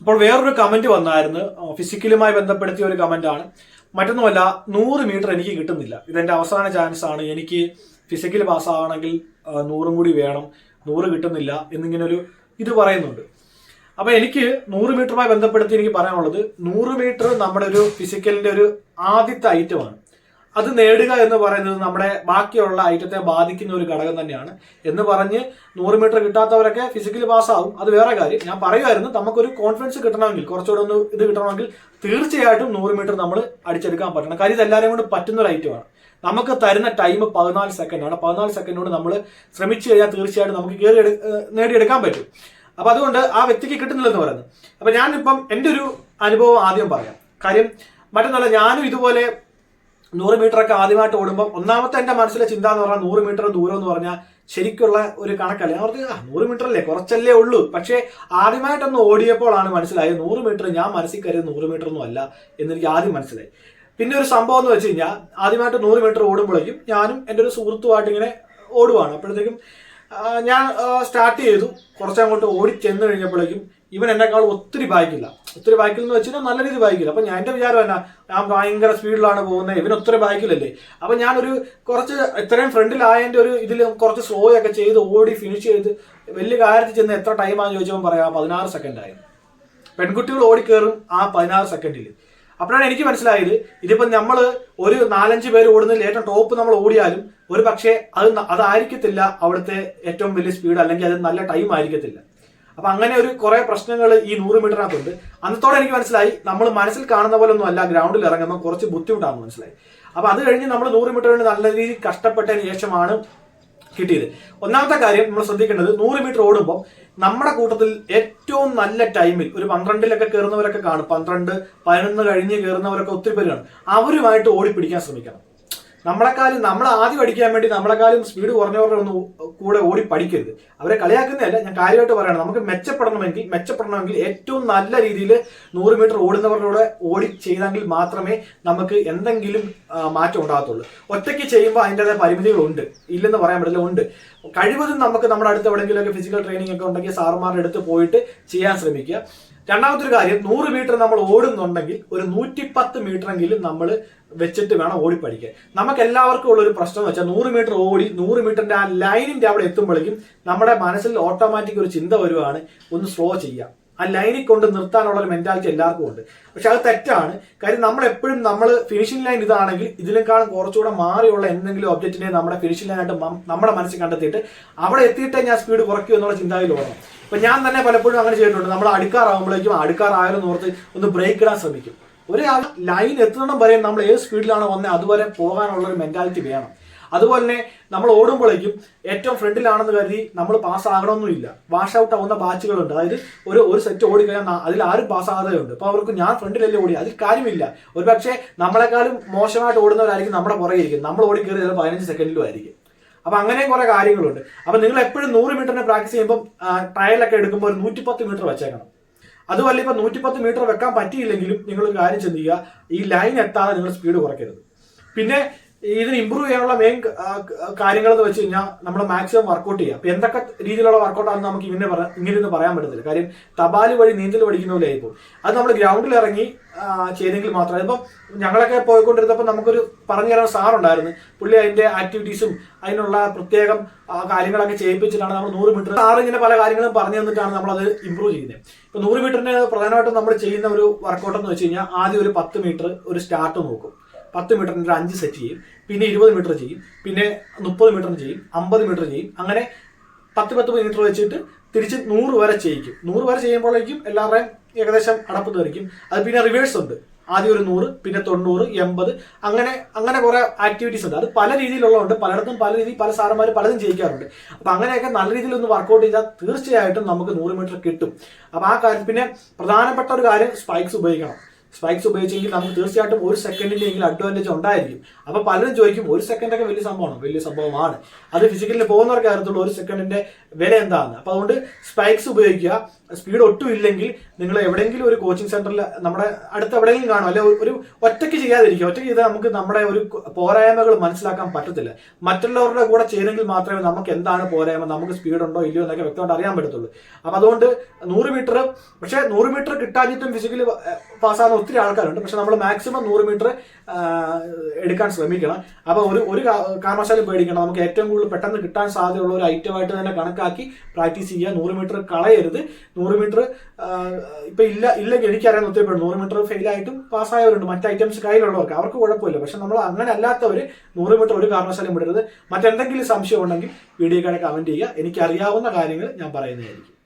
അപ്പോൾ വേറൊരു കമന്റ് വന്നായിരുന്നു. ഫിസിക്കലുമായി ബന്ധപ്പെടുത്തിയ ഒരു കമന്റ് ആണ്. മറ്റൊന്നുമല്ല നൂറ് മീറ്റർ എനിക്ക് കിട്ടുന്നില്ല. ഇതെന്റെ അവസാന ചാൻസ് ആണ്. എനിക്ക് ഫിസിക്കൽ പാസ്സാവണമെങ്കിൽ നൂറും കൂടി വേണം. നൂറ് കിട്ടുന്നില്ല എന്നിങ്ങനെ ഒരു ഇത് പറയുന്നുണ്ട്. അപ്പൊ എനിക്ക് നൂറ് മീറ്ററുമായി ബന്ധപ്പെടുത്തി എനിക്ക് പറയാനുള്ളത് നൂറ് മീറ്റർ നമ്മുടെ ഒരു ഫിസിക്കലിന്റെ ഒരു ആദ്യത്തെ ഐറ്റമാണ് അത് നേടുക എന്ന് പറയുന്നത് നമ്മുടെ ബാക്കിയുള്ള ഐറ്റത്തെ ബാധിക്കുന്ന ഒരു ഘടകം തന്നെയാണ്. എന്ന് പറഞ്ഞ് നൂറ് മീറ്റർ കിട്ടാത്തവരൊക്കെ ഫിസിക്കലി പാസ്സാവും അത് വേറെ കാര്യം. ഞാൻ പറയുമായിരുന്നു നമുക്കൊരു കോൺഫിഡൻസ് കിട്ടണമെങ്കിൽ കുറച്ചുകൂടെ ഒന്ന് ഇത് കിട്ടണമെങ്കിൽ തീർച്ചയായിട്ടും നൂറ് മീറ്റർ നമ്മൾ അടിച്ചെടുക്കാൻ പറ്റണം. കാര്യം ഇത് എല്ലാവരെയും കൊണ്ട് പറ്റുന്ന ഒരു ഐറ്റമാണ് നമുക്ക് തരുന്ന ടൈം പതിനാല് സെക്കൻഡ് ആണ്. പതിനാല് സെക്കൻഡിനോട് നമ്മൾ ശ്രമിച്ചു കഴിഞ്ഞാൽ തീർച്ചയായിട്ടും നമുക്ക് കയറി നേടിയെടുക്കാൻ പറ്റും. അപ്പൊ അതുകൊണ്ട് ആ വ്യക്തിക്ക് കിട്ടുന്നില്ലെന്ന് പറയുന്നത്. അപ്പൊ ഞാനിപ്പം എന്റെ ഒരു അനുഭവം ആദ്യം പറയാം. കാര്യം മറ്റൊന്നല്ല ഞാനും ഇതുപോലെ നൂറ് മീറ്റർ ഒക്കെ ആദ്യമായിട്ട് ഓടുമ്പോൾ ഒന്നാമത്തെ എന്റെ മനസ്സിലെ ചിന്ത എന്ന് പറഞ്ഞാൽ നൂറ് മീറ്റർ ദൂരം എന്ന് പറഞ്ഞാൽ ശരിക്കുള്ള ഒരു കണക്കല്ല? ഞാൻ പറഞ്ഞു ആ നൂറ് മീറ്റർ അല്ലേ? കുറച്ചല്ലേ ഉള്ളൂ. പക്ഷേ ആദ്യമായിട്ടൊന്ന് ഓടിയപ്പോഴാണ് മനസ്സിലായത് നൂറ് മീറ്റർ ഞാൻ മനസ്സിൽ കരുത് നൂറ് മീറ്റർ ഒന്നും അല്ല എന്നെനിക്ക് ആദ്യം മനസ്സിലായി. പിന്നെ ഒരു സംഭവം എന്ന് വെച്ച് കഴിഞ്ഞാൽ ആദ്യമായിട്ട് നൂറ് മീറ്റർ ഓടുമ്പോഴേക്കും ഞാനും എന്റെ ഒരു സുഹൃത്തുമായിട്ട് ഇങ്ങനെ ഓടുവാണ്. അപ്പോഴത്തേക്കും ഞാൻ സ്റ്റാർട്ട് ചെയ്തു. കുറച്ചങ്ങോട്ട് ഓടി ചെന്ന് കഴിഞ്ഞപ്പോഴേക്കും ഇവൻ എന്നെക്കാൾ ഒത്തിരി വായിക്കില്ല ഒത്തിരി വായിക്കില്ല എന്ന് വെച്ചാൽ നല്ല രീതിയിൽ വായിക്കില്ല അപ്പൊ ഞാൻ എന്റെ വിചാരം എന്നാ ഞാൻ ഭയങ്കര സ്പീഡിലാണ് പോകുന്നത്. ഇവൻ ഒത്തിരി വായിക്കില്ലല്ലേ അപ്പൊ ഞാനൊരു കുറച്ച് ഇത്രയും ഫ്രണ്ടിലായതിന്റെ ഒരു ഇതിൽ കുറച്ച് സ്ലോ ഒക്കെ ചെയ്ത് ഓടി ഫിനിഷ് ചെയ്ത് വലിയ കാര്യത്തിൽ ചെന്ന് എത്ര ടൈമാണെന്ന് ചോദിച്ചപ്പോൾ പറയാം പതിനാറ് സെക്കൻഡായി പെൺകുട്ടികൾ ഓടിക്കേറും ആ പതിനാറ് സെക്കൻഡിൽ അപ്പോഴാണ് എനിക്ക് മനസ്സിലായത് ഇതിപ്പോ നമ്മൾ ഒരു നാലഞ്ച് പേര് ഓടുന്നതിൽ ഏറ്റവും ടോപ്പ് നമ്മൾ ഓടിയാലും ഒരു പക്ഷേ അത് അതായിരിക്കത്തില്ല അവിടുത്തെ ഏറ്റവും വലിയ സ്പീഡ് അല്ലെങ്കിൽ അത് നല്ല ടൈം ആയിരിക്കത്തില്ല. അപ്പൊ അങ്ങനെ ഒരു കുറെ പ്രശ്നങ്ങൾ ഈ നൂറ് മീറ്ററിനകത്തുണ്ട്. അന്നത്തോടെ എനിക്ക് മനസ്സിലായി നമ്മൾ മനസ്സിൽ കാണുന്ന പോലെ ഒന്നും അല്ല ഗ്രൗണ്ടിൽ ഇറങ്ങുമ്പോൾ കുറച്ച് ബുദ്ധിമുട്ടാണെന്ന് മനസ്സിലായി. അപ്പൊ അത് കഴിഞ്ഞ് നമ്മൾ നൂറ് മീറ്ററിന് നല്ല രീതിയിൽ കഷ്ടപ്പെട്ടതിന് ശേഷമാണ് കിട്ടിയത്. ഒന്നാമത്തെ കാര്യം നമ്മൾ ശ്രദ്ധിക്കേണ്ടത് നൂറ് മീറ്റർ ഓടുമ്പോൾ നമ്മുടെ കൂട്ടത്തിൽ ഏറ്റവും നല്ല ടൈമിൽ ഒരു പന്ത്രണ്ടിലൊക്കെ കയറുന്നവരൊക്കെ കാണും. പന്ത്രണ്ട് പതിനൊന്ന് കഴിഞ്ഞ് കയറുന്നവരൊക്കെ ഒത്തിരി പേര് കാണും അവരുമായിട്ട് ഓടിപ്പിടിക്കാൻ ശ്രമിക്കണം. നമ്മളെക്കാളും നമ്മൾ ആദ്യം പഠിക്കാൻ വേണ്ടി നമ്മളെക്കാളും സ്പീഡ് കുറഞ്ഞവരുടെ ഒന്ന് കൂടെ ഓടി പഠിക്കരുത്. അവരെ കളിയാക്കുന്നതല്ല ഞാൻ കാര്യമായിട്ട് പറയണം നമുക്ക് മെച്ചപ്പെടണമെങ്കിൽ മെച്ചപ്പെടണമെങ്കിൽ ഏറ്റവും നല്ല രീതിയിൽ നൂറ് മീറ്റർ ഓടുന്നവരുടെ ഓടി ചെയ്തെങ്കിൽ മാത്രമേ നമുക്ക് എന്തെങ്കിലും മാറ്റം ഉണ്ടാകത്തുള്ളൂ. ഒറ്റയ്ക്ക് ചെയ്യുമ്പോൾ അതിന്റെതായ പരിമിതികളുണ്ട്. ഇല്ലെന്ന് പറയാൻ പറ്റില്ല ഉണ്ട്. കഴിവതും നമുക്ക് നമ്മുടെ അടുത്ത് എവിടെയെങ്കിലുമൊക്കെ ഫിസിക്കൽ ട്രെയിനിങ് ഒക്കെ ഉണ്ടെങ്കിൽ സാറുമാരുടെ അടുത്ത് പോയിട്ട് ചെയ്യാൻ ശ്രമിക്കുക. രണ്ടാമത്തെ ഒരു കാര്യം നൂറ് മീറ്റർ നമ്മൾ ഓടുന്നുണ്ടെങ്കിൽ ഒരു നൂറ്റിപ്പത്ത് മീറ്റർ എങ്കിലും നമ്മൾ വെച്ചിട്ട് വേണം ഓടിപ്പഠിക്കാൻ. നമുക്ക് എല്ലാവർക്കും ഉള്ള ഒരു പ്രശ്നം എന്ന് വെച്ചാൽ നൂറ് മീറ്റർ ഓടി നൂറ് മീറ്ററിന്റെ ആ ലൈനിന്റെ അവിടെ എത്തുമ്പോഴേക്കും നമ്മുടെ മനസ്സിൽ ഓട്ടോമാറ്റിക് ഒരു ചിന്ത വരുവാണ് ഒന്ന് സ്ലോ ചെയ്യാം. ആ ലൈനിൽ കൊണ്ട് നിർത്താനുള്ള ഒരു മെന്റാലിറ്റി എല്ലാവർക്കും ഉണ്ട്. പക്ഷെ അത് തെറ്റാണ്. കാര്യം നമ്മൾ എപ്പോഴും നമ്മൾ ഫിനിഷിംഗ് ലൈൻ ഇതാണെങ്കിൽ ഇതിനേക്കാളും കുറച്ചുകൂടെ മാറിയുള്ള എന്തെങ്കിലും ഒബ്ജക്റ്റിനെ നമ്മുടെ ഫിനിഷിംഗ് ലൈനായിട്ട് നമ്മുടെ മനസ്സിൽ കണ്ടെത്തിയിട്ട് അവിടെ എത്തിയിട്ടേ ഞാൻ സ്പീഡ് കുറയ്ക്കൂ എന്നുള്ള ചിന്താഗതിയിൽ ഓടണം ഇപ്പൊ ഞാൻ തന്നെ പലപ്പോഴും അങ്ങനെ ചെയ്തിട്ടുണ്ട്. നമ്മൾ അടുക്കാറാകുമ്പോഴേക്കും അടുക്കാറായാലും ഓർത്ത് ഒന്ന് ബ്രേക്ക് ഇടാൻ ശ്രമിക്കും. ഒരു ലൈൻ എത്തണം വരെ നമ്മൾ ഏത് സ്പീഡിലാണ് വന്നത് അതുവരെ പോകാനുള്ള ഒരു മെന്റാലിറ്റി വേണം. അതുപോലെ തന്നെ നമ്മൾ ഓടുമ്പോഴേക്കും ഏറ്റവും ഫ്രണ്ടിലാണെന്ന് കരുതി നമ്മൾ പാസ് ആകണമെന്നില്ല. വാഷ് ഔട്ട് ആവുന്ന ബാച്ചുകളുണ്ട്. അതായത് ഒരു ഒരു സെറ്റ് ഓടിക്കഴിഞ്ഞാൽ അതിൽ ആരും പാസ് ആകാതെയുണ്ട്. അപ്പൊ അവർക്ക് ഞാൻ ഫ്രണ്ടിലല്ലേ ഓടി അതിൽ കാര്യമില്ല. ഒരു പക്ഷേ നമ്മളെക്കാളും മോശമായിട്ട് ഓടുന്നവരായിരിക്കും നമ്മുടെ പുറകെ ഇരിക്കും നമ്മൾ ഓടി കയറി പതിനഞ്ച് സെക്കൻഡിലും ആയിരിക്കും. അപ്പൊ അങ്ങനെയും കുറെ കാര്യങ്ങളുണ്ട്. അപ്പൊ നിങ്ങൾ എപ്പോഴും നൂറ് മീറ്ററിന് പ്രാക്ടീസ് ചെയ്യുമ്പോൾ ട്രയലൊക്കെ എടുക്കുമ്പോൾ ഒരു നൂറ്റിപ്പത്ത് മീറ്റർ വെച്ചേക്കണം. അതുമല്ല ഇപ്പൊ നൂറ്റിപ്പത്ത് മീറ്റർ വെക്കാൻ പറ്റിയില്ലെങ്കിലും നിങ്ങൾ കാര്യം ചിന്തിക്കുക ഈ ലൈൻ എത്താതെ നിങ്ങൾ സ്പീഡ് കുറയ്ക്കരുത്. പിന്നെ ഇതിന് ഇമ്പ്രൂവ് ചെയ്യാനുള്ള മെയിൻ കാര്യങ്ങൾ എന്ന് വെച്ച് കഴിഞ്ഞാൽ നമ്മൾ മാക്സിമം വർക്കൗട്ട് ചെയ്യുക അപ്പൊ എന്തൊക്കെ രീതിയിലുള്ള വർക്കൗട്ടാണെന്ന് നമുക്ക് ഇങ്ങനെ ഇങ്ങനെ പറയാൻ പറ്റത്തില്ല. കാര്യം തപാൽ വഴി നീന്തൽ പഠിക്കുന്ന പോലെ ആയിപ്പോൾ അത് നമ്മൾ ഗ്രൗണ്ടിൽ ഇറങ്ങി ചെയ്തെങ്കിൽ മാത്രം ഇപ്പം ഞങ്ങളൊക്കെ പോയിക്കൊണ്ടിരുന്നപ്പോൾ നമുക്കൊരു പറഞ്ഞു തരാൻ സാറുണ്ടായിരുന്നു. പുള്ളി അതിന്റെ ആക്ടിവിറ്റീസും അതിനുള്ള പ്രത്യേകം കാര്യങ്ങളൊക്കെ ചെയ്യിപ്പിച്ചിട്ടാണ് നമ്മൾ നൂറ് മീറ്റർ സാറ് ഇങ്ങനെ പല കാര്യങ്ങളും പറഞ്ഞു തന്നിട്ടാണ് നമ്മൾ അത് ഇമ്പ്രൂവ് ചെയ്യുന്നത് ഇപ്പൊ നൂറ് മീറ്ററിന് പ്രധാനമായിട്ടും നമ്മൾ ചെയ്യുന്ന ഒരു വർക്കൗട്ട് എന്ന് വെച്ച് കഴിഞ്ഞാൽ ആദ്യം ഒരു പത്ത് മീറ്റർ ഒരു സ്റ്റാർട്ട് നോക്കും. പത്ത് മീറ്ററിന് ഒരു അഞ്ച് സെറ്റ് ചെയ്യും. പിന്നെ ഇരുപത് മീറ്റർ ചെയ്യും. പിന്നെ മുപ്പത് മീറ്റർ ചെയ്യും അമ്പത് മീറ്റർ ചെയ്യും. അങ്ങനെ പത്ത് പത്ത് മീറ്റർ വെച്ചിട്ട് തിരിച്ച് നൂറ് വരെ ചെയ്യിക്കും. നൂറ് വരെ ചെയ്യുമ്പോഴേക്കും എല്ലാവരുടെയും ഏകദേശം അടപ്പ് തീർക്കും അത് പിന്നെ റിവേഴ്സ് ഉണ്ട്. ആദ്യം ഒരു നൂറ് പിന്നെ തൊണ്ണൂറ് എൺപത് അങ്ങനെ അങ്ങനെ കുറെ ആക്ടിവിറ്റീസ് ഉണ്ട്. അത് പല രീതിയിലുള്ളതുണ്ട്. പലയിടത്തും പല രീതിയിൽ പല സാറന്മാർ പലതും ചെയ്യിക്കാറുണ്ട്. അപ്പൊ അങ്ങനെയൊക്കെ നല്ല രീതിയിൽ ഒന്ന് വർക്കൗട്ട് ചെയ്താൽ തീർച്ചയായിട്ടും നമുക്ക് നൂറ് മീറ്റർ കിട്ടും. അപ്പൊ ആ കാര്യം പിന്നെ പ്രധാനപ്പെട്ട ഒരു കാര്യം സ്പൈക്സ് ഉപയോഗിക്കണം. സ്പൈക്സ് ഉപയോഗിച്ചെങ്കിൽ നമുക്ക് തീർച്ചയായിട്ടും ഒരു സെക്കൻഡിന്റെ എങ്കിലും അഡ്വാന്റേജ് ഉണ്ടായിരിക്കും. അപ്പൊ പലരും ചോദിക്കും ഒരു സെക്കൻഡ് ഒക്കെ വലിയ സംഭവമാണ്? വലിയ സംഭവമാണ്. അത് ഫിസിക്കലിൽ പോകുന്നവർക്ക് അറിയത്തുള്ളൂ ഒരു സെക്കൻഡിന്റെ വില എന്താണെന്ന് അപ്പൊ അതുകൊണ്ട് സ്പൈക്സ് ഉപയോഗിക്കുക സ്പീഡ് ഒട്ടും ഇല്ലെങ്കിൽ നിങ്ങൾ എവിടെയെങ്കിലും ഒരു കോച്ചിങ് സെന്ററിൽ നമ്മുടെ അടുത്ത് എവിടെയെങ്കിലും കാണും. അല്ലെ ഒരു ഒറ്റയ്ക്ക് ചെയ്യാതിരിക്കുക ഒറ്റയ്ക്ക് ചെയ്താൽ നമുക്ക് നമ്മുടെ ഒരു പോരായ്മകൾ മനസ്സിലാക്കാൻ പറ്റത്തില്ല. മറ്റുള്ളവരുടെ കൂടെ ചെയ്യണമെങ്കിൽ മാത്രമേ നമുക്ക് എന്താണ് പോരായ്മ? നമുക്ക് സ്പീഡ് ഉണ്ടോ ഇല്ലയോ എന്നൊക്കെ വ്യക്തമായിട്ട് അറിയാൻ പറ്റത്തുള്ളൂ. അപ്പൊ അതുകൊണ്ട് നൂറ് മീറ്റർ പക്ഷേ നൂറ് മീറ്റർ കിട്ടാഞ്ഞിട്ടും ഫിസിക്കലി പാസ്സാകുന്ന ഒത്തിരി ആൾക്കാരുണ്ട്. പക്ഷെ നമ്മൾ മാക്സിമം നൂറ് മീറ്റർ എടുക്കാൻ ശ്രമിക്കണം. അപ്പോൾ ഒരു ഒരു കാരണവശാലും പേടിക്കണം നമുക്ക് ഏറ്റവും കൂടുതൽ പെട്ടെന്ന് കിട്ടാൻ സാധ്യതയുള്ള ഒരു ഐറ്റമായിട്ട് തന്നെ കണക്കാക്കി പ്രാക്ടീസ് ചെയ്യുക. നൂറ് മീറ്റർ കളയരുത്. നൂറ് മീറ്റർ ഇപ്പൊ ഇല്ല ഇല്ലെങ്കിൽ എനിക്കറിയാൻ ഒത്തിരി നൂറ് മീറ്റർ ഫെയിൽ ആയിട്ടും പാസ്സായവരുണ്ട്. മറ്റ് ഐറ്റംസ് കയ്യിലുള്ളവർക്ക്. അവർക്ക് കുഴപ്പമില്ല. പക്ഷെ നമ്മൾ അങ്ങനെ അല്ലാത്തവർ നൂറ് മീറ്റർ ഒരു കാരണവശാലും വിടരുത്. മറ്റെന്തെങ്കിലും സംശയം ഉണ്ടെങ്കിൽ വീഡിയോക്കാരെ കമന്റ് ചെയ്യുക. എനിക്ക് അറിയാവുന്ന കാര്യങ്ങൾ ഞാൻ പറയുന്നതായിരിക്കും.